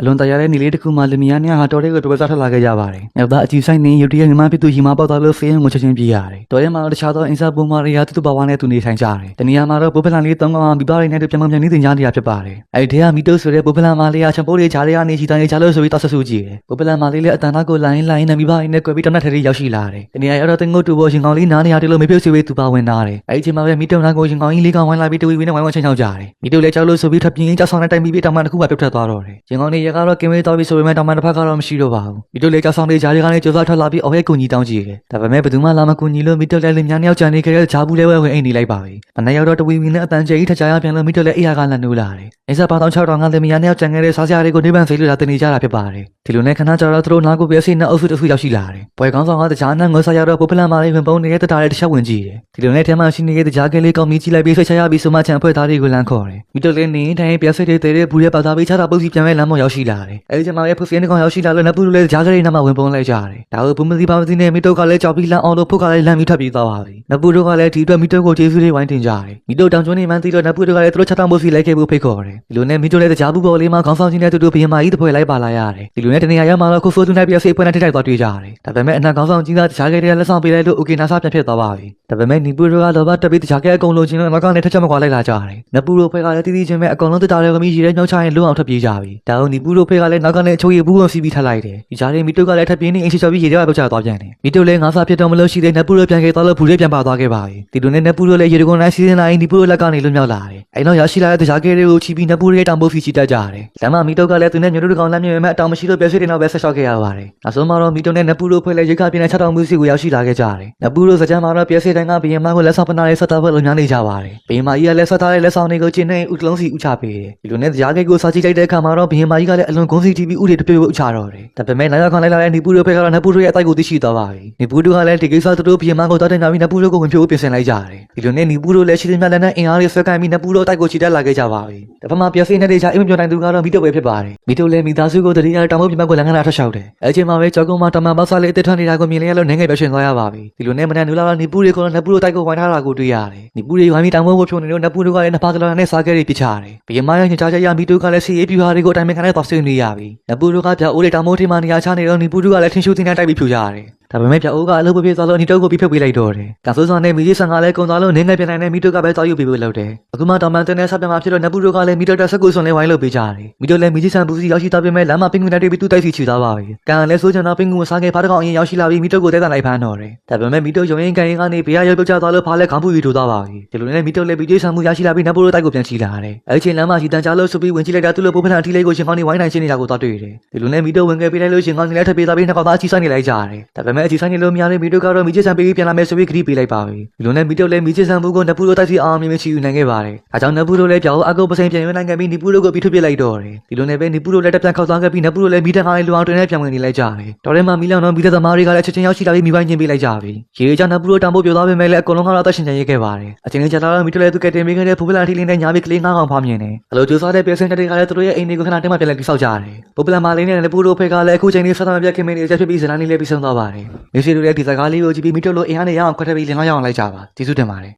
အလွန်တရားတဲ့နေလေးတစ်ခုမှလင်မယားနှစ်ယောက်ဟာတော်တဲ့ကိုတော်စားထလာခဲ့ကြပါတယ်။နောက်သားအကြည့်ဆိုင်နေရုတ်တရက်ညီမဖြစ်သူရီမပေါက်သားလို့ဖေးရုံကိုချက်ချင်းပြေးရတယ်။တော်ရဲမှာတော့တခြားသောအင်စာပုံမာရီယာတူတူပါဝါနဲ့သူနေဆိုင်ကြတယ်။တနေရာမှာတော့ပိုပလန်လေးသုံးကောင်မိဘတွေနဲ့ပြန်မပြန်နေတင်ကြနေတာဖြစ်ပါတယ်။အဲဒီထဲကမီတိုဆိုတဲ့ပိုပလန်မာလေးကချံပိုးလေးဂျားလေးကနေချီတန်းရေးချလို့ဆိုပြီးတောက်ဆဆူကြည့်တယ်။ပိုပလန်မာလေးလည်းအတန်သားကိုလိုင်းလိုင်းနဲ့မိဘတွေနဲ့ကွယ်ပြီးတနက်ထရီရောက်ရှိလာတယ်။တနေရာရောက်တော့တင်ငုတ်တူပေါ်ရှင်ကောင်လေးနားနေရတယ်လို့မေပြုတ်စီဝေးသူပါဝင်လာတယ်။အဲဒီချိန်မှာပဲမီတိုနာကိုရှင်ကောင်ကြီးလေးကောင်ဝိုင်းလာပြီးတူဝီနဲ့ဝိုင်းဝန်းချင်းချောက်ကြတယ်။မီတိုလည်းကြောက်လို့ဆိုပြီးထပ်ပြင်းကြောက်ဆောင်တဲ့တိုင်ပြီးပြီးတောင်မှတစ်ခုမှပြုတ်ထွက်သွားတော့တယ်။ရှင်ကောင်လေးရကတော့ကင်ဝေးတော်ပြီးဆိုပေမဲ့တောင်မှတစ်ဖက်ကတော့မရှိတော့ပါဘူး။မီတိုလည်းကြောက်ဆောင်လေးဂျားလေးကနေကြိုးစားထွက်လာပြီးအော်ဟဲကူညီတောင်းကြည့်တယ်။ဒါပေမဲ့ဘယ်သူမှလာမကူညီလို့မီတိုလည်းလင်များနှစ်ယောက်ကြံနေခဲ့တဲ့ဂျာဘူးလေးဝဲဝင်အိမ်နေလိုက်ပါပြီ။မနေ့ရောက်တော့တဝီဝီနဲ့အတန်ကျကြီးထချာရပြန်လို့မီတိုလည်းအိယာကလန်နိုးလာတယ်။အိစာပါတောင်း6တောင်ကလင်မယားနှစ်ယောက်ကြံခဲ့တဲ့စားစရာတွေကိုနေပန်စိတ်လို့လာတင်နေကြတာဖြစ်ပါတယ်။ဒီလိုနဲ့ခဏကြာတော့သူတို့နားကိုပြည့်စိနဲ့အုပ်စုတစ်ခုရောက်ရှိလာတယ်။ပွဲကောင်းဆောင်ကတခြားနဲ့ငွေစားရတော့ပိုပလန်မာလေးဝင်ပုံနေတဲ့တတားတဲ့တစ်ချက်ဝင်ကြည့်တယ်။ဒီလိုနဲ့ထဲမှာရှိနေတဲ့တခြားကလေးကောင်းမီးကြည့်လိုက်ပြီးဆွချရပြီးစမချန်ဖွဲ့သားတွေကိုလမ်းခေါ်တယ်။မီတိုလည်းနေတိုင်းပြည့်စိတဲ့တဲ့ဘူးရဲ့ပါသားပေးချတာပုတ်စီပြန်မဲ့လမ်းမောရောက်ရှိလာတယ်။အဲဒီချိန်မှာပဲဖုစင်းကောင်ရောက်ရှိလာလို့နပူလိုလည်းတခြားကလေးနားမှာဝင်ပုံလိုက်ကြတယ်။ဒါကိုဘူမစီပါမစီနဲ့မီတိုကလည်းကြောက်ပြီးလမ်းအောင်လို့ဖုတ်ကလည်းလမ်းပြီးထွက်ပြေးသွားပါပြီ။နပူတို့ကလည်းဒီအတွက်မီတိုကိုကျေးဇူးတွေဝိုင်းတင်ကြတယ်။မီတိုတောင်ကျွန်းနေမှန်းသိတော့နပူတို့ကလည်းသူတို့ချက်တောင်ဖို့စီလိုက်ခဲ့ဖို့ဖိတ်ခေါ်တယ်။ဒီလိုနဲ့မီတိုလည်းတခြားဘူးပေါ်လေးမှာခေါင်းဆောင်ကြီးနဲ့တူတူဘရင်မကြီးတစ်ဖွဲ့လိုက်ပါလာရတယ်။ဒီလိုနဲ့တနေရာရောက်မှတော့ခုဖိုးသူနဲ့ပြည့်စိဖွင့်နဲ့ထိတိုက်သွားတွေ့ကြတယ်။ဒါပေမဲ့အနောက်ခေါင်းဆောင်ကြီးကတခြားကလေးလက်ဆောင်ပေးလိုက်လို့အိုကေနာဆာပြန်ဖြစ်သွားပါပြီ။ဒါပေမဲ့နီပူတို့ကလောဘတက်ပြီးတခြားကလေးအကုန်လုံးချင်းတော့နောက်ကနေထက်ချက်မကွာလိုက်လာကြတယ်။နပူတို့ဖွဲ့ကလည်းတီးတီးချင်းပဲအကုန်လုံးတတားတွေကမိရေညှောက်ချရင်လွတ်အောင်ထွက်ပြေးကြပြီ။ဒါအောင်နီပူတို့ဖွဲ့ကလည်းနောက်ကနေအချိုးရဘူးအောင်စီးပြီးထပ်လိုက်တယ်။ဒီကြားထဲမီတိုကလည်းထပ်ပြင်းနေအင်ချီချော်ပြီးရေထဲမှာပုတ်ချသွားပြန်တယ်။မီတိုလည်းငါးစားဖြစ်တော့မလို့ရှိတဲ့နပူတို့ပြန်ခဲ့သွားလို့ဘူးလေးပြန်ပါသွားခဲ့ပါပြီ။ဒီလိုနဲ့နပူတို့လည်းရေတကွန်တိုင်းစီးစင်းလိုက်နီပူတို့လက်ကနေလွတ်မြောက်လာတယ်။အဲနောက်ရရှိလာတဲ့တခြားကလေးတွေကိုချီပြီးနပူရဲ့တောင်ပုတ်ဖီချီတက်ကြတယ်။လမ်းမမီတိုကလည်းသူနဲ့မျိုးတို့ကောင်လမ်းမြင်မဲ့အတောင်မရှိလို့ပြည့်စွတဲ့နောက်ပဲဆက်လျှောက်ခဲ့ရပါတယ်။နောက်ဆုံးမှာတော့မီတိုနဲ့နပူတို့ဖွဲ့လည်းရိတ်ခပြင်းတဲ့6တောင်မှုစီကိုရောက်ရှိလာခဲ့ကြတယ်။နပူတို့စကြမ်းမှာတော့ပြည့်စွတဲ့တိုင်းကဘီယမကိုလက်ဆောင်ပနာလေးဆက်တာဖွဲ့လုံများနေကြပါတယ်။ဘီယမကြီးကလည်းဆက်ထားတဲ့လက်ဆောင်တွေကိုကျင်းနေဥတလုံးစီဥချပေးတယ်။ဒီလိုနဲ့တရားကိတ်ကိုစာကြည့်လိုက်တဲ့အခါမှာတော့ဘီယမကြီးကလည်းအလွန်ဂုံးစီတီဗီဥတွေတပြည့်ဥချတော့တယ်။ဒါပေမဲ့နိုင်ရခံလိုက်လာတဲ့နီပူတို့ဖွဲ့ကတော့နပူတို့ရဲ့အတိုက်ကိုသိရှိသွားပါပြီ။နီပူတို့ကလည်းဒီကိစ္စသူတို့ဘီယမကိုတောက်တဲ့နာပြီးနပူတို့ကိုဝင်ဖြိုးပြင်ဆင်လိုက်ကြတယ်။ဒီလိုနဲ့နီပူတို့လည်းရှိသမျှလက်နဲ့အင်အားတွေဆွဲကိုင်းပြီးနပူတို့တိုက်ကိုချီတက်လာခဲ့ကြပါပြီ။ဒါပေမဲ့ပြည့်စွတဲ့ချာအိမ်မပြောနိုင်သူကတော့မီတိုပဲဖြစ်ပါတယ်။မီတိုလည်းမိသားစုကိုတတိယတောင်မပြမကိုလန်ခနာထွက်လျှောက်တယ်။အဲချိန်မှာပဲကြောက်ကုန်းမှာတမန်ပေါက်စားလေးအစ်စ်ထွက်နေတာကိုမြင်လိုက်ရလို့နိုင်ငံပဲရှင်သွားရပါပြီ။ဒီလိုနဲ့မနက်နူလာလာနီပူတွေကိုနပူတို့တိုက်ကိုဝိုင်းထားတာကိုတွေ့ရတယ်။နီပူတွေဝိုင်းပြီးတောင်မဖို့ဖြုံနေလို့နပူတို့ကလည်းနဖာကလာနဲ့စားခဲ့ပြီးပြချတယ်။ဘီယမရဲ့ညချာချရမီတိုကလည်းစီအေးပြူဟာတွေကိုအတိုင်းမခံနဲ့သွားဆွေးနွေးရပြီ။နပူတို့ကပြအိုးတွေတောင်မိုးထင်းမှနေရာချနေတော့နီပူတို့ကလည်းထင်းရှူးတင်တိုင်းတိုက်ပြီးဖြူကြရတယ်။ ဒါပေမဲ့ပြအိုးကအလုပ်ပြပြသွားလို့အနီတုပ်ကိုပြီးဖက်ပေးလိုက်တော့တယ်။ကဆိုးစောနဲ့မီကြီးဆန်ကလည်းကုံသွားလို့နင်းငယ်ပြန်နိုင်တဲ့မီတိုကပဲကြောက်ရွံ့ပြီးဖို့လုပ်တယ်။အခုမှတောင်ပန်တင်တဲ့ဆက်ပြန်မှာဖြစ်တော့နပူတို့ကလည်းမီတိုတက်ဆက်ကိုစွန်လေးဝိုင်းလုပ်ပေးကြတယ်။မီတိုလည်းမီကြီးဆန်ပူစီရောက်ရှိသွားပေမဲ့လမ်းမှာပင်ကွန်နဲ့တွေ့ပြီးသူ့တိုက်စီချူသွားပါပြီ။ကန်လည်းဆိုးချင်တော့ပင်ကွန်စားခဲ့ဖားတကောင်အရင်ရောက်ရှိလာပြီးမီတိုကိုတဲတန်လိုက်ဖမ်းတော့တယ်။ဒါပေမဲ့မီတိုရုံရင်ကန်ရင်ကနေဘေးရရောက်ပြုတ်ကျသွားလို့ဖားလည်းခေါင်းပူပြီးထိုးသွားပါပြီ။ဒီလိုနဲ့မီတိုလည်းမီကြီးဆန်မှုရရှိလာပြီးနပူတို့တိုက်ကိုပြန်ချီလာတယ်။အဲဒီချိန်လမ်းမှာရှိတန်ချလို့ဆိုပြီးဝင်ကြည့်လိုက်တာသူ့လိုပိုးဖက်ထန်ထီလေးကိုရှင်ကောင်းနေဝိုင်းနိုင်ရှင်းနေတာကိုသွားတွေ့တယ်။ဒီလိုနဲ့မီတိုဝင်ခဲ့ပြီးလိုက်လို့ရှင်ကောင်းနေလည်းထပ်ပြေးသွားပြီးနှစ်ကောင်သားအချီဆိုင်နေလိုက်ကြတယ်။ဒါပေမဲ့အချီဆိုင်နေလို့မရတဲ့မီတိုကတော့မီကြီးဆန်ပေးပြီးပြန်လာမယ်ဆိုပြီးခရီးပေးလိုက်ပါပြီ။ဒီလိုနဲ့မီတိုလည်းမီကြီးဆန်ဘူးကိုနပူတို့တိုက်စီအောင်မြင်မြင်ချီယူနိုင်ခဲ့ပါတယ်။အဲကြောင့်နပူတို့လည်းပြောင်းအကုတ်ပစိန်ပြန်ရွေးနိုင်ခဲ့ပြီးနီပူတို့ကိုပြီးထုတ်ပြလိုက်တော့တယ်။ဒီလိုနဲ့ပဲနီပူတို့လည်းတက်ပြန်ခောက်သွားခဲ့ပြီးနပူတို့လည်းမီတန်ကားလေးလူအောင်တွင်နဲ့ပြန်ဝင်နေလိုက်ကြတယ်။တော်ထဲမှာမီလောင်တော့မီတသမားတွေကလည်းချက်ချင်းရောက်ရှိလာပြီးမိပိုင်းချင်းပေးလိုက်ကြပြီ။ရေကြောင့်နပူတို့တောင်ဖို့ပြောသွားပေမဲ့လည်းအကုန်လုံးကတော့အသက်ရှင်ချင်ရခဲ့ပါတယ်။အချိန်လေးကြာလာတော့မီတိုလည်းသူကတင်ပေးခဲ့တဲ့ဖူပလာထီလင်းနဲ့ညာပြီးကလေးငါးကောင်ဖားမြင်တယ်။အလိုကျိုးစားတဲ့ပြစင်တွေကလည်းသူတို့ရဲ့အိမ်တွေကိုခဏတည်းမှပြန်လဲတိဆောက်ကြတယ်။ဖူပလာမာလေးနဲ့နပူတို့ဖေကလည်းအခုချိန်လေးဆက်သမ်းပြခင်မင်းတွေချက်ဖြစ်ပြီးဇလန်လေးလည်းပြီးဆုံးသွားပါတယ်။မီစီတို့လည်းဒီစကားလေးကိုကြည့်ပြီးမီတိုလိုအင်အားနဲ့ရအောင်ခွက်ထပ်ပြီးလင်လောက်ရအောင်လိုက်ကြပါ။ကျေးဇူးတင်ပါတယ်